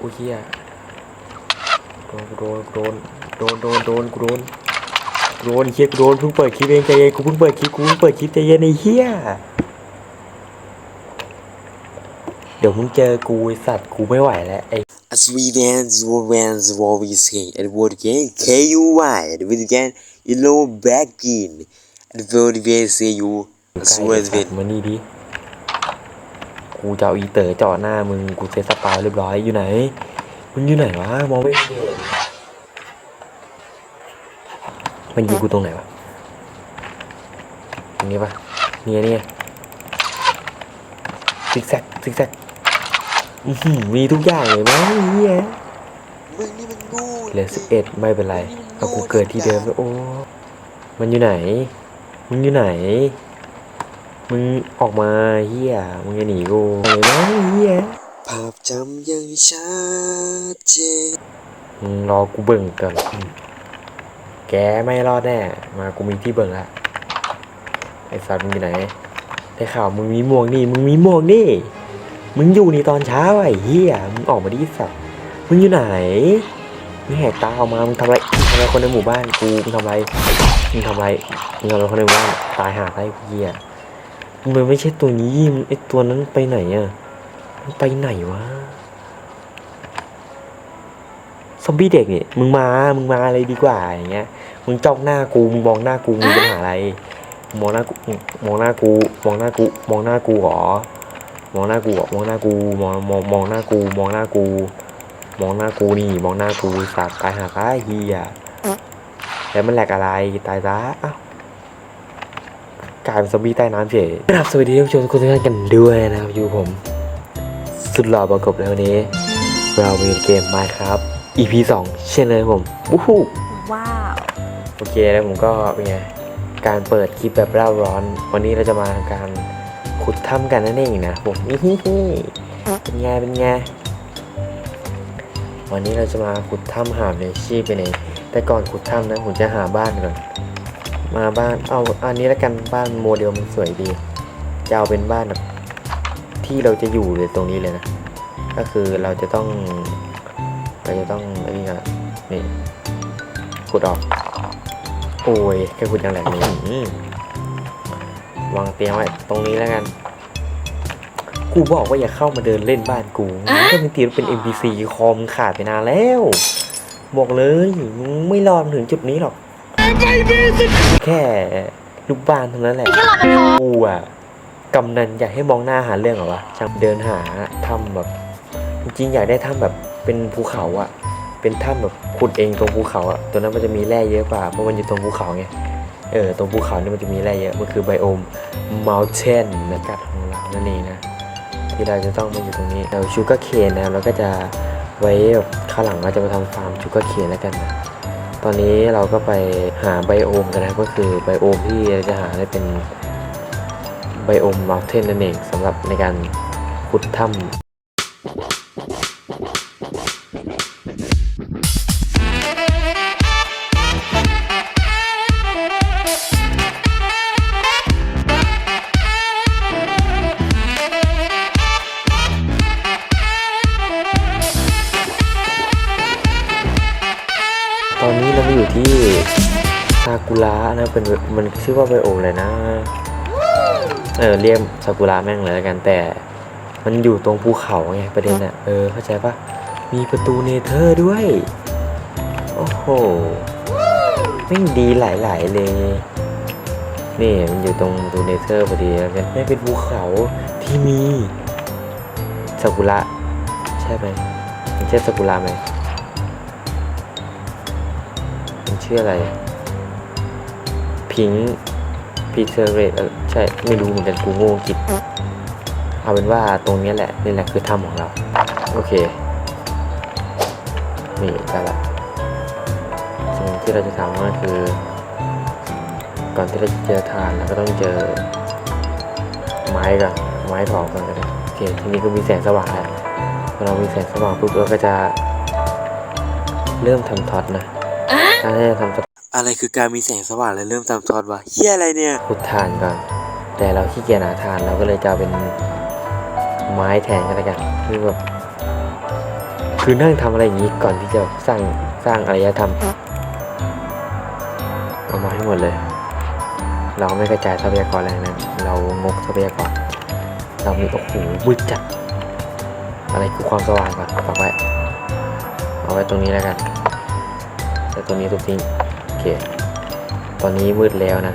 อุ้ยเฮียโดนกูโดนกูโดนโดนโดนโดนกูโดนกูโดนเฮียกูโดนเพิ่งเปิดคลิปเองใจเย็นกูเพิ่งเปิดคลิปกูเพิ่งเปิดคลิปใจเย็นไอ้เฮียเดี๋ยวมึงเจอกูไอสัตว์กูไม่ไหวแล้วไอ้ As we dance, we dance, what we say, and what again, K-U-Y, and we again, yellow back in, and what we say you, ใก as ล้ well ไอ้ as สัตว์มานี่ดิ กูจะเอาอีเต๋อเจาะหน้ามึงกูเซตสปายเรียบร้อยอยู่ไหนมึงอยู่ไหนวะมองไม่เห็นมันยิงกูตรงไหนวะตรงนี้ปะเนี่ยเนี่ยซิกแซกซิกแซกอื้อหือมีทุกอย่างเลยมั้งเฮียมึงนี่มันโง่เหลือสิบเอ็ดไม่เป็นไรเอากูเกิดที่เดิมแล้วโอ้มันอยู่ไหนมึงอยู่ไหน มึงออกมาเฮียมึงจะหนีกูไหนวะเฮียภาพจำยังชัดเจนมึงรอกูเบิ่งก่อนอืมแกไม่รอดแน่ มากูมีที่เบิ่งละไอ้สัตว์มึงอยู่ไหนได้ข่าวมึงมีหมวกนี่ มึงมีหมวกนี่ มึงอยู่นี่ตอนเช้าไอ้เหี้ยมึงออกมาดิสัตว์มึงอยู่ไหนมึงแหกตาออกมามึงทำอะไรมึงทำอะไรคนในหมู่บ้านกูมึงทำอะไรมึงทำอะไรมึงทำอะไรคนในหมู่บ้านตายหาได้เหี้ย มึงไม่ใช่ตัวนี้มึงไอตัวนั้นไปไหนอะ มันไปไหนวะ ซอมบี้เด็กเนี่ย มึงมา มึงมาเลยดีกว่าอย่างเงี้ย มึงจ้องหน้ากู มึงมองหน้ากู มึงจะหาอะไร มองหน้ากู มองหน้ากู มองหน้ากู มองหน้ากูหรอ มองหน้ากูหรอมองหน้ากู มอง มอง มองหน้ากู มองหน้ากู มองหน้ากูนี่ มองหน้ากูสัตว์ตายหาตายเฮียแล้วมันแหลกอะไร ตายซะอ้าว กลายเป็นซอมบี้ใต้น้ำเฉยครับสวัสดีท่านผู้ชมทุกท่านกันด้วยนะครับอยู่ผม สุดหล่อประกบแล้ววันนี้ เรามีเกมมาครับ EP 2 เช่นเลยครับผมวู้ฮู้ว้าว โอเคแล้วผมก็เป็นไงการเปิดคลิปแบบเร่าร้อน วันนี้เราจะมาทำการขุดถ้ำกันนั่นเองนะผมนี่เป็นไงเป็นไงวันนี้เราจะมาขุดถ้ำหาในชีพไปไหนแต่ก่อนขุดถ้ำนะผมจะหาบ้านก่อน มาบ้านเอาอันนี้แล้วกันบ้านโมเดลมันสวยดีจะเอาเป็นบ้านแบบที่เราจะอยู่เลยตรงนี้เลยนะ ก็คือเราจะต้องเราจะต้องอ้นี่ก่อนนี่ขุดออกโอ้ยแค่ขุดอย่างแหลกนี้อืมวางเตียงไว้ตรงนี้แล้วกัน กูบอกว่าอย่าเข้ามาเดินเล่นบ้านกูก็เป็นตีเป็น NPC คอมขาดไปนานแล้ว บอกเลยไม่รอดถึงจุดนี้หรอก แค่ลูกบ้านเท่านั้นแหละกูอะกำนันอยากให้มองหน้าหาเรื่องเหรอวะช่างเดินหาถ้ำแบบ จริงๆอยากได้ถ้ำแบบเป็นภูเขาอะเป็นถ้ำแบบขุดเองตรงภูเขาอะตัวนั้นมันจะมีแร่เยอะกว่าเพราะมันอยู่ตรงภูเขาไงเออตรงภูเขานี่มันจะมีแร่เยอะมันคือไบโอม Mountain นะกัดของเรานั่นเองนะที่เราจะต้องมาอยู่ตรงนี้เราชูการ์เคนนะครับแล้วก็จะไว้แบบข้างหลังเราจะมาทำฟาร์มชูการ์เคนแล้วกันนะ ตอนนี้เราก็ไปหาไบโอมกันนะก็คือไบโอมที่จะหาได้เป็นไบโอมมอร์เทนนั่นเองสำหรับในการขุดถ้ำ ระนะเป็นมันชื่อว่าไบโอมเลยนะ เออเรียกซากุระแม่งเลยแล้วกันแต่ มันอยู่ตรงภูเขาไงประเด็นอะเออเข้าใจปะมีประตูเนเธอร์ด้วย โอ้โหแม่งดีหลายๆเลย นี่มันอยู่ตรงประตูเนเธอร์พอดีแล้วกันไม่เป็นภูเขาที่มีซากุระใช่ไหมมันใช่ซากุระไหมมันชื่ออะไร พิงพีเทอร์เรตใช่ไม่รู้เหมือนกันกูโง่กิจเอาเป็นว่าตรงเนี้ยแหละ นี่แหละคือถ้ำของเรา โอเค นี่ได้ละสิ่งที่เราจะทำก็คือ ก่อนที่เราจะเจอทานเราก็ต้องเจอ ไม้ก่อนไม้เผาก่อนก็ได้โอเคทีนี้ก็มีแสงสว่างแล้วพอเรามีแสงสว่างปุ๊บเราก็จะ เริ่มทำท็อตนะถ้าจะทำท็ อะไรคือการมีแสงสว่างและเริ่มตามทอดวะเฮียอะไรเนี่ยขุดทานก่อน แต่เราขี้เกียจหาทานเราก็เลยจะเป็นไม้แทนกันล้วกันคือแบบคือนั่งทำอะไรอย่างนี้ก่อนที่จะสร้างสร้างอารยธรรม เอามาให้หมดเลย เราไม่กระจายทรัพยากรแรงนั้นเรางกทรัพยากร เรามีโอ้โหมืดจัดอะไรคือความสว่างก่อนฝากไว้เอาไว้ตรงนี้แล้วกัน แต่ตรงนี้ตรงนี้โอ เค ตอนนี้มืดแล้วนะ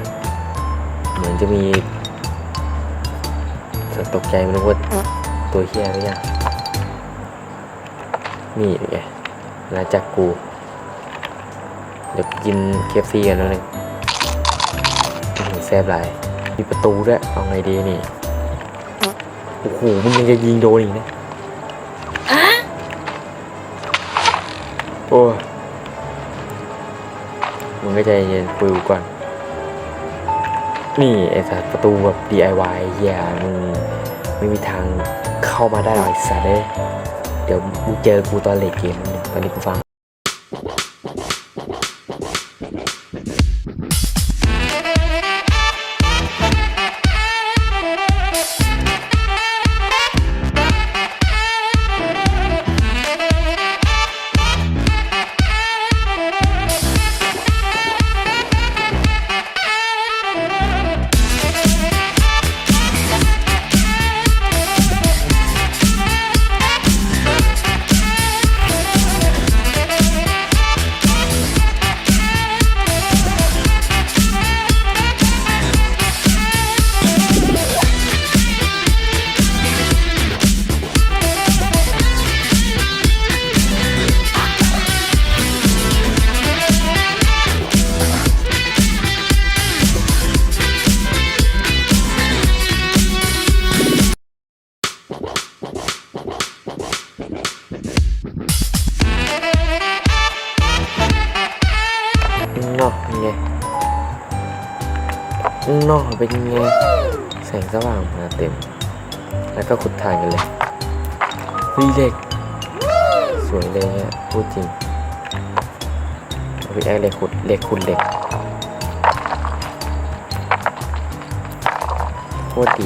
เหมือนจะมีสัตว์ตกใจไม่รู้ว่าตัวเฮียหรือยังนี่ไงหลังจากกู เดี๋ยวกูกินเคฟซีกันแล้วนึงอื้อหือแซ่บหลายมีประตูด้วย เอาไงดีนี่ โอ้โห มึงยังจะยิงโดนอีกนะโอ้ย มึงก็ใจเย็นคุยกูก่อน นี่ไอ้สัตว์ประตูแบบ DIY เฮียมึงไม่มีทางเข้ามาได้หรอกไอ้สัตว์เลยเดี๋ยวมึงเจอกูตอนเลทเกมตอนนี้กูฟัง นอกเป็นไงแสงสว่างมาเต็ม แล้วก็ขุดถ่านกันเลยวีเหล็ก สวยเลยเนี่ยพูดจริงเอาไปแอคเหล็กขุดเหล็กขุดเหล็กโคตรดี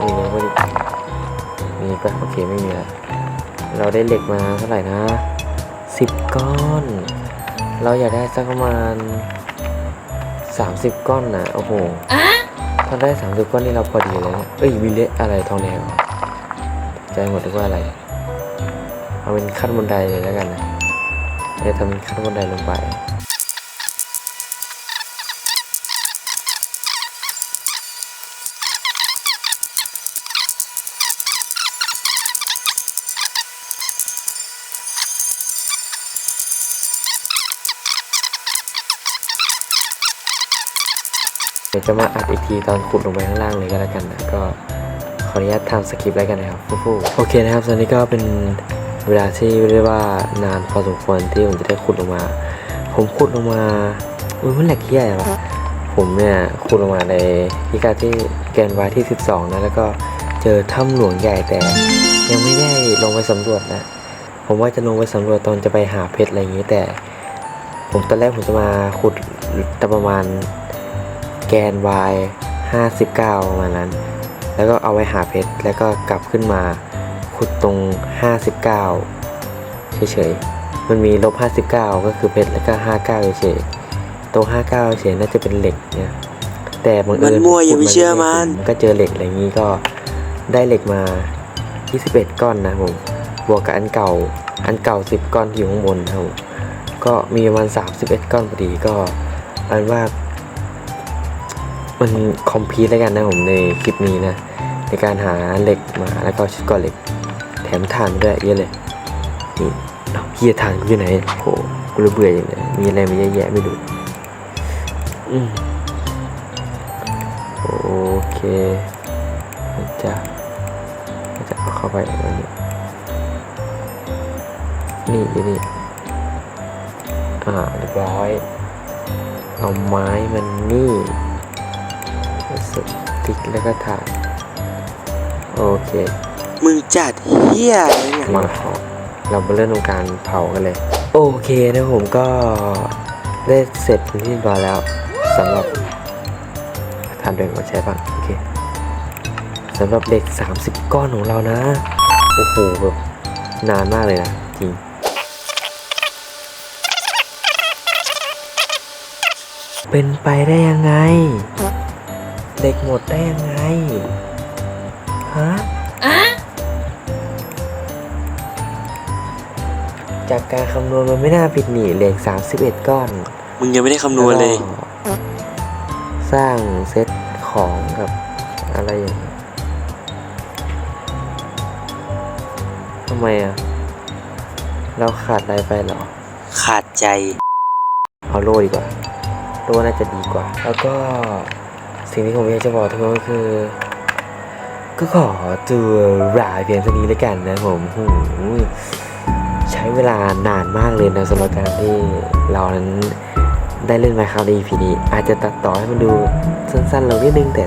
นี่เลยว่าดิมีปะโอเคไม่มีละ เราได้เหล็กมาเท่าไหร่นะสิบก้อน เราอยากได้สักประมาณสามสิบก้อนนะโอ้โหถ้าได้สามสิบก้อนนี่เราพอดีเลยนะเอ้ยมีเลอะไรทองแดงเหรอใจหมดทุกว่าอะไร เอาเป็นขั้นบันไดเลยแล้วกันนะเดี๋ยวทำเป็นขั้นบันไดลงไป เดี๋ยวจะมาอัดอีกทีตอนขุดลงไปข้างล่างเลยก็แล้วกันนะก็ขออนุญาตทำสคริปต์แล้วกันนะครับฟู่ๆโอเคนะครับตอนนี้ก็เป็นเวลาที่เรียกว่านานพอสมควรที่ผมจะได้ขุดลงมา ผมขุดลงมาอุ้ยมันแหลกเหี้ยอะไรวะผมเนี่ยขุดลงมาในพิกัดที่แกนวายที่ 12 นะแล้วก็เจอถ้ำหลวงใหญ่แต่ ยังไม่ได้ลงไปสำรวจนะ ผมว่าจะลงไปสำรวจตอนจะไปหาเพชรอะไรอย่างนี้แต่ ผมตอนแรกผมจะมาขุดแต่ประมาณ แกน y 59ประมาณนั้น แล้วก็เอาไว้หาเพชร แล้วก็กลับขึ้นมาขุดตรง 59 เฉยๆ มันมีลบ 59 ก็คือเพชร แล้วก็ 59 เฉยๆ ตรง 59 เฉยๆ น่าจะเป็นเหล็กเนี่ย แต่บังเอิญมันมั่วอย่าไปเชื่อมันก็เจอเหล็กอะไรอย่างนี้ก็ได้เหล็กมา 21 ก้อนนะผม บวกกับอันเก่า อันเก่า 10 ก้อนที่อยู่ข้างบนนะครับผมก็มีประมาณ 31 ก้อนพอดีก็อันว่า มันคอมพีทแล้วกันนะผมในคลิปนี้นะ ในการหาเหล็กมาแล้วก็ชุดก่อเหล็ก แถมถ่านด้วยเยอะเลยนี่เอาเฮียถ่านกูอยู่ไหนโหกูระเบื่ออย่างเนี้ยมีอะไรมาเยอะแยะไม่รู้อืมโอเคจะจะเอาเข้าไปว้นี่นี่อยู่นี่อ่าเรียบร้อย เอาไม้มันนี่ ติ๊กแล้วก็ถ่านโอเคมึงจัดเฮียอะไรเนี่ยมาเผาเรามาเริ่มทำการเผากันเลย โอเคนะผมก็ได้เสร็จเป็นที่เรียบร้อยแล้วสำหรับทานด้วยว่าใช่ปะโอเคสำหรับเหล็ก 30 ก้อนของเรานะ โอ้โหแบบนานมากเลยนะ จริง เป็นไปได้ยังไง เด็กหมดได้ยังไงฮะจากการคำนวณมันไม่น่าผิดหนีเหล็ก31 ก้อนมึงยังไม่ได้คำนวณเลยแก็สร้างเซตของกับอะไรอย่างเงี้ยทำไมอะ เราขาดอะไรไปเหรอ ขาดใจ เอาโล่ดีกว่า โล่น่าจะดีกว่า แล้วก็ สิ่งที่ผมอยากจะบอกทุกคนก็คือ ก็ขอตัวลาเพียงเท่านี้แล้วกันนะผมหูใช้เวลานานมากเลยนะสำหรับการที่เรานั้นได้เล่นมาคราวใน EP นี้อาจจะตัดต่อให้มันดูสั้นๆลงนิดนึงแต่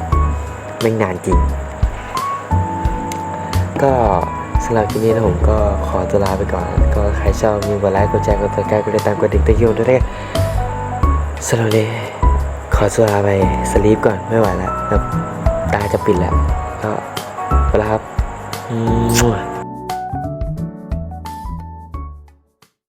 ไม่นานจริง ก็สำหรับคลิปนี้นะผมก็ขอตัวลาไปก่อน ก็ใครชอบมีกดไลค์กดแชร์กดติดตามกดติดตามกดติ๊กติ๊กยงด้วยนะสำหรับวันนี้ ขอตัวลาไปสลีปก่อนไม่ไหวแล้วครับตาจะปิดแล้ว ก็ไปแล้วครับ